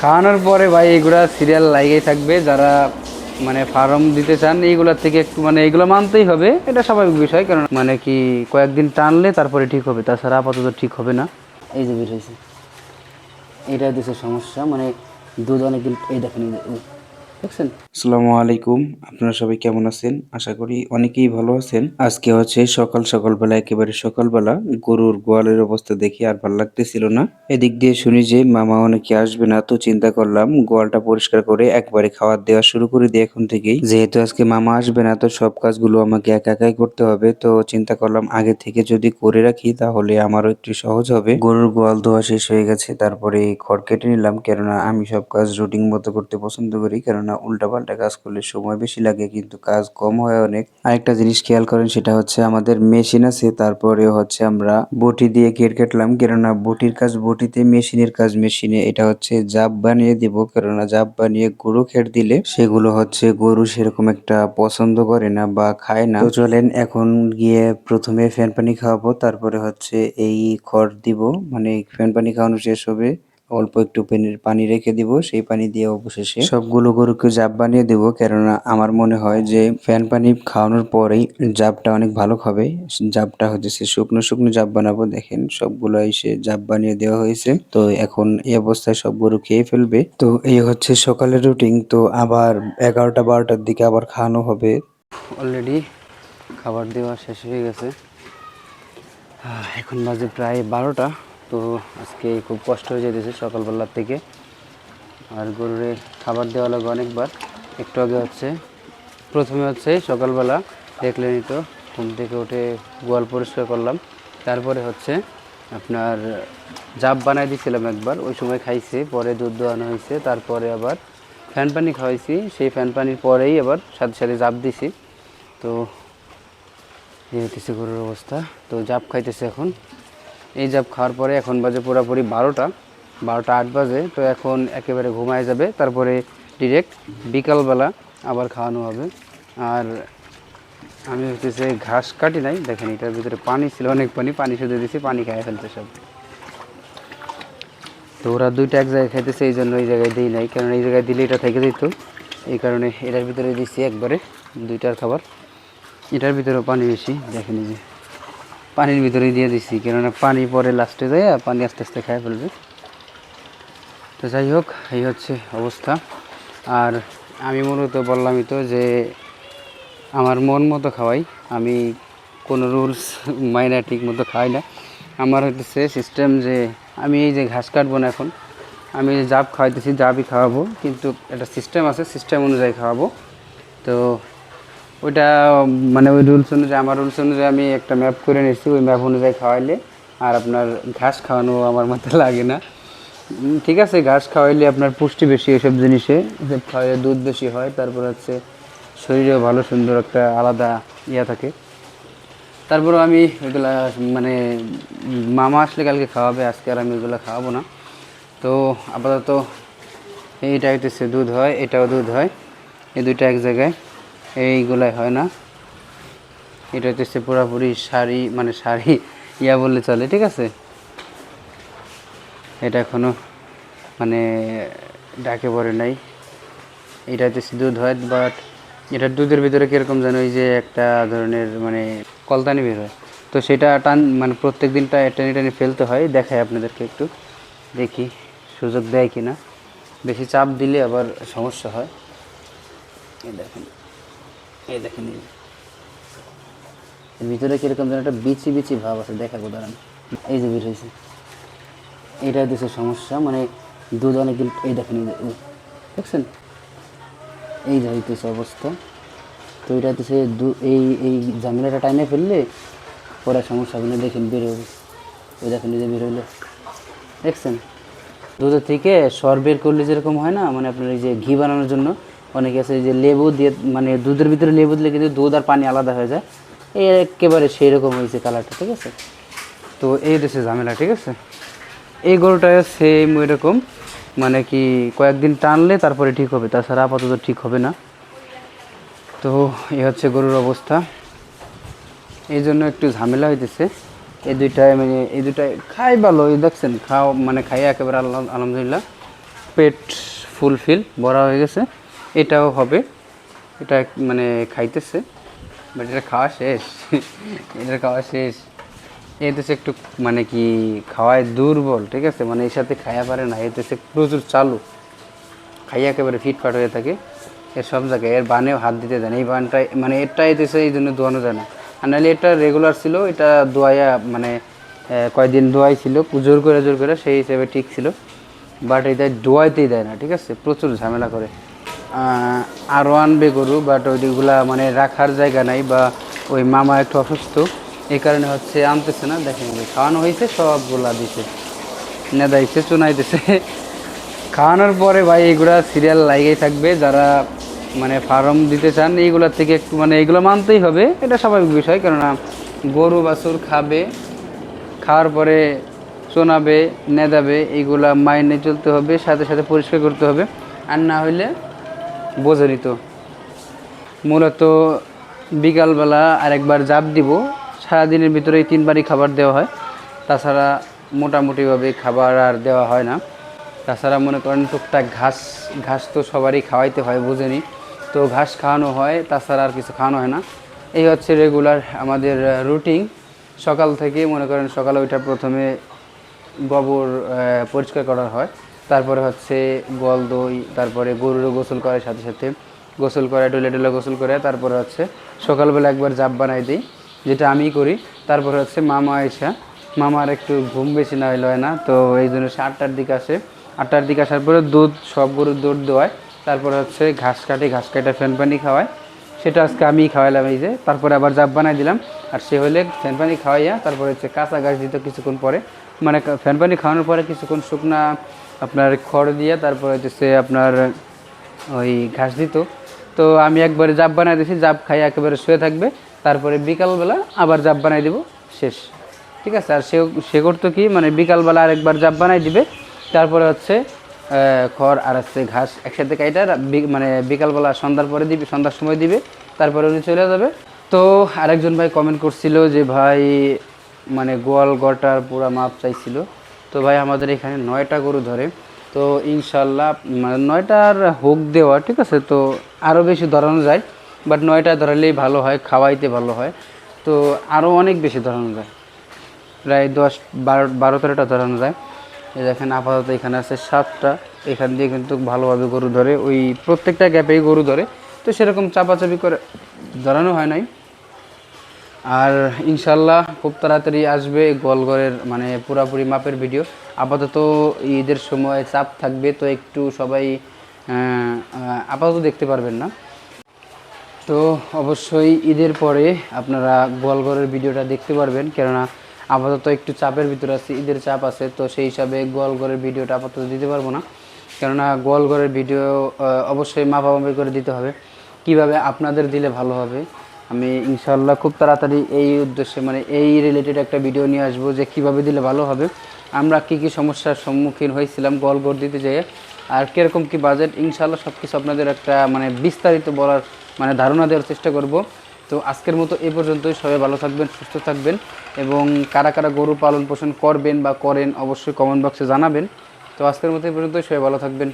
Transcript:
খাওয়ানোর পরে ভাই এগুলা সিরিয়াল লাইগেই থাকবে, যারা মানে ফার্ম দিতে চান, এইগুলোর থেকে একটু মানে এইগুলো মানতেই হবে, এটা স্বাভাবিক বিষয়, কারণ মানে কি কয়েকদিন টানলে তারপরে ঠিক হবে, তাছাড়া আপাতত ঠিক হবে না। এই যে হয়েছে এটা দেশের সমস্যা মানে দুধ অনেক দিন এই দেখেন আসসালামু আলাইকুম। আপনারা সবাই কেমন আছেন? আশা করি অনেকেই ভালো আছেন। আজকে হচ্ছে সকাল সকালবেলা, একেবারে সকালবেলা গরুর গোয়ালের অবস্থা দেখে আর ভালো লাগতেছিল না। এদিক দিয়ে শুনি যে, মামা অনেকে আসবে না। তো চিন্তা করলাম, গোয়ালটা পরিষ্কার করে একবারে খাবার দেওয়া শুরু করে দিই এখন থেকেই। যেহেতু আজকে মামা আসবে না, তো সব কাজগুলো আমাকে একা একাই করতে হবে। তো চিন্তা করলাম, আগে থেকে যদি করে রাখি, তাহলে আমারও একটু সহজ হবে। গরুর গোয়াল ধোয়া শেষ হয়ে গেছে, তারপরে খড় কেটে নিলাম। কেননা, আমি সব কাজ রুটিন মতো করতে পছন্দ করি। কেননা উল্টা পাল্টা কাজ করলে সময় বেশি লাগে, কিন্তু কাজ কম হয় অনেক। আরেকটা জিনিস খেয়াল করেন, সেটা হচ্ছে আমাদের মেশিন আছে তারপরে হচ্ছে আমরা বটি দিয়ে কেট কাটলাম, কেননা বটির কাজ বটিতে, মেশিনের কাজ মেশিনে। এটা হচ্ছে জাপ বানিয়ে দিব, কেননা জাপ বানিয়ে গরু খেট দিলে সেগুলো হচ্ছে গরু সেরকম একটা পছন্দ করে না বা খায় না। তো চলেন এখন গিয়ে প্রথমে ফ্যান পানি খাওয়াবো, তারপরে হচ্ছে এই খড় দিব। মানে ফ্যান পানি খাওয়ানো শেষ হবে। অল্প একটু পেনের পানি রেখে দিব সেই পানি দিয়ে অবশেষে সবগুলো গরুকে জাপ বানিয়ে দেবো কেননা আমার মনে হয় যে ফ্যান পানি খাওয়ানোর পরেই জাপটা অনেক ভালো খাবে। জাপটা হচ্ছে শুকনো শুকনো জাপ বানাবো দেখেন সবগুলো এসে জাপ বানিয়ে দেওয়া হয়েছে। তো এখন এই অবস্থায় সব গরু খেয়ে ফেলবে। তো এই হচ্ছে সকালের রুটিন তো আবার এগারোটা বারোটার দিকে আবার খাওয়ানো হবে। অলরেডি খাবার দেওয়া শেষ হয়ে গেছে। এখন বাজে প্রায় বারোটা। তো আজকে খুব কষ্ট হয়ে যেতেছে সকালবেলার থেকে। আর গরুরে খাবার দেওয়া লাগে অনেকবার। একটু আগে হচ্ছে, প্রথমে হচ্ছে সকালবেলা দেখলেনই তো, ঘুম থেকে উঠে গোয়াল পরিষ্কার করলাম। তারপরে হচ্ছে আপনার জাপ বানাই দিয়েছিলাম একবার, ওই সময় খাইছে, পরে দুধ দোয়ানো হয়েছে, তারপরে আবার ফ্যান পানি খাওয়াইছি। সেই ফ্যান পানির পরেই আবার সাথে সাথে জাপ দিছি। তো এই হইতেছে গরুর অবস্থা। তো জাপ খাইতেছে এখন। এই জাব খাওয়ার পরে এখন বাজে পুরোপুরি বারোটা। বারোটা আট বাজে, তো এখন একেবারে ঘুমায় যাবে। তারপরে ডিরেক্ট বিকালবেলা আবার খাওয়ানো হবে। আর আমি হচ্ছে ঘাস কাটি নাই। দেখেন এটার ভিতরে পানি ছিল, অনেক পানি। পানি শুধু দিয়েছি পানি খাইয়ে ফেলছে সব। তো ওরা দুইটা এক জায়গায় খাইতেছে, এই জন্য এই জায়গায় দিই নাই। কারণ এই জায়গায় দিলে এটা থেকে দিত এই কারণে এটার ভিতরে দিচ্ছি একবারে দুইটার খাবার। এটার ভিতরেও পানি বেশি। দেখেন যে পানির ভিতরে দিয়ে দিছি, কেননা পানি পরে লাস্টে যায় পানি আস্তে আস্তে খাই ফেলবে। তো যাই হোক, এই হচ্ছে অবস্থা। আর আমি মূলত বললামই তো যে, আমার মন মতো খাওয়াই। আমি কোনো রুলস মাইনা ঠিক মতো খাই না। আমার হচ্ছে সিস্টেম যে, আমি এই যে ঘাস কাটবো না এখন, আমি যে জাব খাওয়াইতেছি, জাবই খাওয়াবো। কিন্তু একটা সিস্টেম আছে সিস্টেম অনুযায়ী খাওয়াবো। তো ওইটা মানে ওই রুলস অনুযায়ী, আমার রুলস অনুযায়ী আমি একটা ম্যাপ করে নিচ্ছি ওই ম্যাপ অনুযায়ী খাওয়াইলে আর আপনার ঘাস খাওয়ানো আমার মতো লাগে না। ঠিক আছে, ঘাস খাওয়াইলে আপনার পুষ্টি বেশি এসব জিনিসে এসব খাওয়াইলে দুধ বেশি হয়, তারপর হচ্ছে শরীরেও ভালো, সুন্দর একটা আলাদা ইয়া থাকে। তারপরে আমি ওইগুলা মানে মামা আসলে কালকে খাওয়াবে, আজকে আর আমি ওইগুলো খাওয়াবো না। তো আপাতত এইটা হইতেছে দুধ হয়, এটাও দুধ হয়, এই দুইটা এক জায়গায়। এইগুলাই হয় না। এটা হচ্ছে পুরোপুরি শাড়ি মানে শাড়ি, ইয়া বললে চলে, ঠিক আছে? এটা এখনও মানে ডাকে পড়ে নাই। এটা হচ্ছে দুধ হয় বাট এটা দুধের ভিতরে কীরকম যেন ওই যে একটা ধরনের মানে কলতানি বের হয়। তো সেটা টান মানে প্রত্যেক দিনটা টানি টানি ফেলতে হয় দেখায় আপনাদেরকে একটু। দেখি সুযোগ দেয় কি না বেশি চাপ দিলে আবার সমস্যা হয়। দেখেন। এই দেখেন ভিতরে কীরকম যেন একটা বিচি বিচি ভাব আছে দেখাবো দাঁড়ান। এই যে বের হয়েছে এটা হচ্ছে সমস্যা মানে দুধ অনেক এই দেখেন দেখছেন? এই যে হইতেছে অবস্থা। তো এটা হচ্ছে এই এই ঝামেলাটা টাইমে ফেললে পরে সমস্যা হবে দেখেন বের হবে ওই দেখেন যে বের হইল। দেখছেন? দুধের থেকে সর বের করলে যেরকম হয় না মানে আপনার এই যে ঘি বানানোর জন্য অনেকে আছে যে লেবু দিয়ে মানে দুধের ভিতরে লেবু দিলে কিন্তু দুধ আর পানি আলাদা হয়ে যায়। এই একেবারে সেই রকম হয়েছে কালারটা, ঠিক আছে? তো এই হচ্ছে ঝামেলা, ঠিক আছে? এই গরুটা সেম এরকম মানে কি কয়েকদিন টানলে তারপরে ঠিক হবে, তাছাড়া আপাতত ঠিক হবে না। তো এই হচ্ছে গরুর অবস্থা। এই জন্য একটু ঝামেলা হইতেছে। এই দুইটায় মানে এই দুইটায় খাই ভালো, এই দেখছেন, খাও মানে খাই একেবারে আলহামদুলিল্লাহ, পেট ফুলফিল ভরা হয়ে গেছে। এটাও হবে। এটা মানে খাইতেছে। বাট এটা খাওয়া শেষ। এটা খাওয়া শেষ। এতেছে একটু মানে কি খাওয়ায় দুর্বল ঠিক আছে? মানে এর সাথে খাইয়া পারে না। এতেছে প্রচুর চালু। খাইয়া একেবারে ফিটফাট হয়ে থাকে। এর সব জায়গায়। এর বানেও হাত দিতে দেয় না। এই বানটা মানে এটা এতেছে এই জন্য দোয়ানো যায় না। আর নাহলে এটা রেগুলার ছিল। এটা দোয়াইয়া মানে আহ, কয়দিন দোয়াই ছিল। জোর করে জোর করে সেই হিসেবে ঠিক ছিল। বাট এটা দোয়াইতেই দেয় না ঠিক আছে? প্রচুর ঝামেলা করে। আরও আনবে গরু বাট ওইগুলা মানে রাখার জায়গা নাই বা ওই মামা একটু অসুস্থ, এই কারণে হচ্ছে আনতেছে না। দেখেন খাওয়ানো হয়েছে সবগুলা দিছে। নেদাইছে, চুনাইতেছে। খাওয়ানোর পরে ভাই এগুলা সিরিয়াল লাগেই থাকবে, যারা মানে ফার্ম দিতে চান এইগুলোর থেকে একটু মানে এগুলো মানতেই হবে, এটা স্বাভাবিক বিষয়। কেননা গরু, বাছুর খাবে, খাওয়ার পরে চোনাবে, নেদাবে, এইগুলা মাইনে চলতে হবে, সাথে সাথে পরিষ্কার করতে হবে। আর না হইলে বোঝেনি তো। মূলত বিকালবেলা আরেকবার জাপ দিব। সারাদিনের ভিতরে এই তিনবারই খাবার দেওয়া হয়। তাছাড়া মোটামুটিভাবে খাবার আর দেওয়া হয় না। তাছাড়া মনে করেন টুকটাক ঘাস ঘাস তো সবারই খাওয়াইতে হয়, বুঝেনি। তো ঘাস খাওয়ানো হয়, তাছাড়া আর কিছু খাওয়ানো হয় না। এই হচ্ছে রেগুলার আমাদের রুটিন সকাল থেকে মনে করেন সকালে ওইটা প্রথমে গোবর পরিষ্কার করা হয়। তারপরে হচ্ছে গল দই, তারপরে গরুরও গোসল করে সাথে সাথে গোসল করে, ডলে ডলে গোসল করে, তারপরে হচ্ছে সকালবেলা একবার জাপ বানাই দিই, যেটা আমি করি। তারপরে হচ্ছে মামা এসা মামার একটু ঘুম বেশি না হইলে হয় না, তো এই জন্য সে আটটার দিকে আসে। আটটার দিকে আসার পরে দুধ, সব গরুর দুধ দোয়ায়, তারপরে হচ্ছে ঘাস কাটে ঘাস কাটে ফ্যান পানি খাওয়ায়। সেটা আজকে আমি খাওয়াইলাম এই যে, তারপরে আবার জাপ বানাই দিলাম। আর সে হলে ফ্যান পানি খাওয়াইয়া তারপরে হচ্ছে কাঁচা ঘাস দিত কিছুক্ষণ পরে। মানে ফ্যান পানি খাওয়ানোর পরে কিছুক্ষণ শুকনা আপনার খড় দিয়ে তারপরে হচ্ছে আপনার ওই ঘাস দিত। তো আমি একবারে জাপ বানাই দিয়েছি জাপ খাই একেবারে শুয়ে থাকবে। তারপরে বিকালবেলা আবার জাপ বানাই দিব, শেষ। ঠিক আছে? আর সে সে করতো কি মানে বিকালবেলা আরেকবার জাপ বানাই দিবে। তারপরে হচ্ছে খড় আর হচ্ছে ঘাস একসাথে কাইটা মানে বিকালবেলা সন্ধ্যার পরে দিবে, সন্ধ্যার সময় দিবে। তারপরে উনি চলে যাবে। তো আরেকজন ভাই কমেন্ট করছিল যে, ভাই মানে গোয়াল গটার পুরা মাপ চাইছিল। তো ভাই আমাদের এখানে নয়টা গরু ধরে। তো ইনশাল্লাহ মানে নয়টার হোক দেওয়া, ঠিক আছে? তো আরও বেশি ধরানো যায় বাট নয়টা ধরালেই ভালো হয়, খাওয়াইতে ভালো হয়। তো আরও অনেক বেশি ধরানো যায়। প্রায় দশ, বারো বারো, তেরোটা ধরানো যায়। দেখেন আপাতত এখানে আছে সাতটা। এখান দিয়ে কিন্তু ভালোভাবে গরু ধরে, ওই প্রত্যেকটা গ্যাপেই গরু ধরে। তো সেরকম চাপাচাপি করে ধরানো হয় নাই। আর ইনশাল্লাহ খুব তাড়াতাড়ি আসবে গোয়ালঘরের মানে পুরাপুরি মাপের ভিডিও। আপাতত ঈদের সময় চাপ থাকবে, তো একটু সবাই আপাতত দেখতে পারবেন না। তো অবশ্যই ঈদের পরে আপনারা গোয়ালঘরের ভিডিওটা দেখতে পারবেন, কেননা আপাতত একটু চাপের ভিতরে আছে, ঈদের চাপ আছে, তো সেই হিসাবে গোয়ালঘরের ভিডিওটা আপাতত দিতে পারব না। কেননা গোয়ালঘরের ভিডিও অবশ্যই মাপামাপি করে দিতে হবে। কীভাবে আপনাদের দিলে ভালো হবে আমি ইনশাল্লাহ খুব তাড়াতাড়ি এই উদ্দেশ্যে মানে এই রিলেটেড একটা ভিডিও নিয়ে আসব যে কীভাবে দিলে ভালো হবে। আমরা কি কি সমস্যার সম্মুখীন হয়েছিলাম গোয়ালঘর দিতে যেয়ে, আর কীরকম কি বাজেট ইনশাল্লাহ সব কিছু আপনাদের একটা মানে বিস্তারিত বলার মানে ধারণা দেওয়ার চেষ্টা করব। তো আজকের মতো এ পর্যন্তই, সবাই ভালো থাকবেন, সুস্থ থাকবেন, এবং কারা কারা গরু পালন পোষণ করবেন বা করেন অবশ্যই কমেন্ট বক্সে জানাবেন। তো আজকের মতো এ পর্যন্তই, সবাই ভালো থাকবেন।